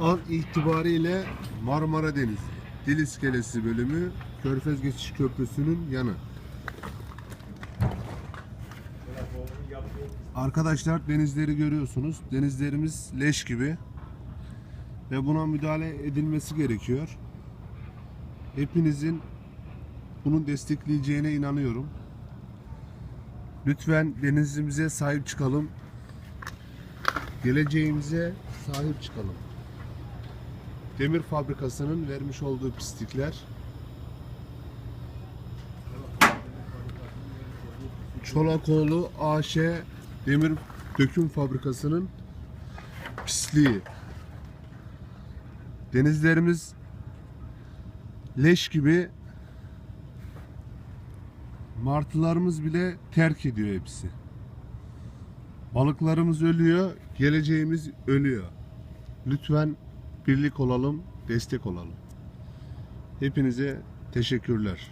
an itibariyle Marmara Denizi, Dil İskelesi bölümü, Körfez Geçiş Köprüsü'nün yanı. Arkadaşlar denizleri görüyorsunuz. Denizlerimiz leş gibi. Ve buna müdahale edilmesi gerekiyor. Hepinizin bunu destekleyeceğine inanıyorum. Lütfen denizimize sahip çıkalım. Geleceğimize sahip çıkalım. Demir fabrikasının vermiş olduğu pislikler Çolakoğlu AŞ Demir Döküm Fabrikası'nın pisliği. Denizlerimiz leş gibi martılarımız bile terk ediyor hepsi. Balıklarımız ölüyor, geleceğimiz ölüyor. Lütfen birlik olalım, destek olalım. Hepinize teşekkürler.